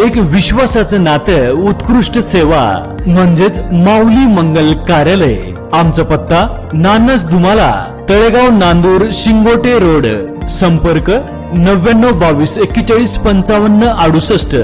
एक विश्वासाचं नातं उत्कृष्ट सेवा म्हणजेच माऊली मंगल कार्यालय. आमचा पत्ता नानस दुमाला तळेगाव नांदूर शिंगोटे रोड. संपर्क नव्याण्णव बावीस एक्केचाळीस पंचावन्न अडुसष्ट.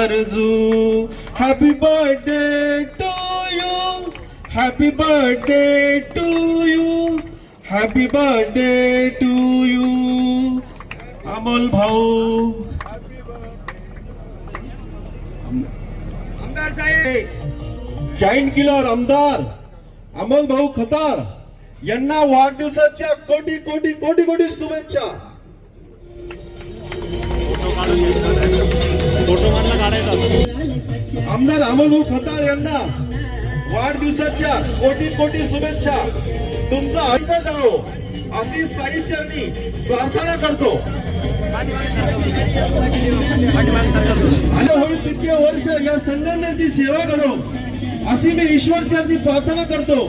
Arzu, happy birthday to you. Happy birthday to you. Happy birthday to you. Amol भाऊ आमदार साहेब जॉईंट किलर आमदार अमोल भाऊ खतार यांना वाढदिवसाच्या कोटी कोटी कोटी कोटी शुभेच्छा आमदार अमोल खताळ यांना वाढदिवसाच्या कोटी कोटी शुभेच्छा. तुमचा आशीर्वाद राहो अशी साहित्यांनी प्रार्थना करतो. आणि होईल तृतीय वर्ष या संघटनेची सेवा करो अशी मी ईश्वरचरणी प्रार्थना करतो.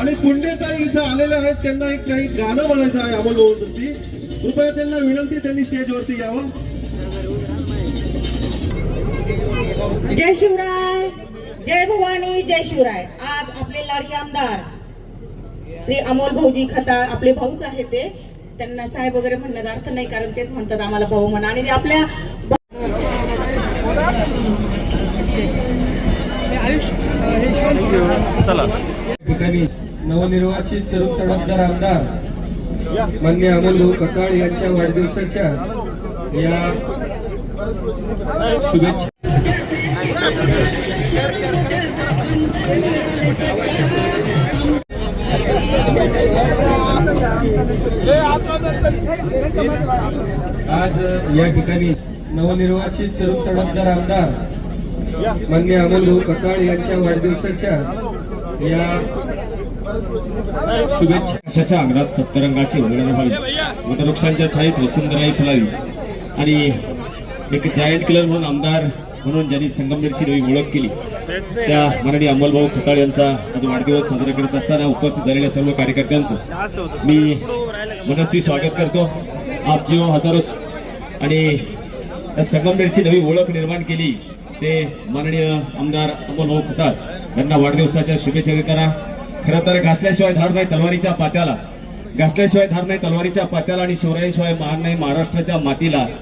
आणि पुण्यताई इथं आलेले आहेत त्यांना एक काही गाणं म्हणायचं आहे अमोल कृपया त्यांना विनंती त्यांनी स्टेजवरती यावं. जय शिवराय. जय भवानी जय शिवराय. आज आपले लाडके आमदार श्री अमोल भाऊजी खताळ आपले भाऊच आहेत ते. त्यांना साहेब वगैरे म्हणण्यात अर्थ नाही कारण तेच म्हणतात आम्हाला भाऊ म्हणा. आणि आपल्या ठिकाणी नवनिर्वाचित तरुण तडफदार आमदार मान्य अमोल भाऊ कसाळ यांच्या वाढदिवसाच्या या शुभेच्छा. आज या ठिकाणी नवनिर्वाचित तरुण तडफदार आमदार मान्य अमोल भाऊ कसाळ यांच्या वाढदिवसाच्या या शुभेच्छा. कशाच्या अंगणात सप्तरंगाची उघडणी व्हावी वटवृक्षांच्या छायेत वसुंधराई फुलावी आणि एक जायंट किलर म्हणून आमदार म्हणून ज्यांनी संगमनेरची नवी ओळख केली त्या माननीय अंमलभाऊ खताळ यांचा आज वाढदिवस साजरा करत असताना उपस्थित झालेल्या सर्व कार्यकर्त्यांचं मी मनस्वी स्वागत करतो. आप जीव हजारो आणि संगमनेरची नवी ओळख निर्माण केली ते माननीय आमदार अमोलभाऊ खताळ यांना वाढदिवसाच्या शुभेच्छा देताना. खरं तर घासल्याशिवाय धार नाही तलवारीच्या पात्याला. घासल्याशिवाय धार नाही तलवारीच्या पात्याला आणि शिवरायाशिवाय महान नाही महाराष्ट्राच्या मातीला.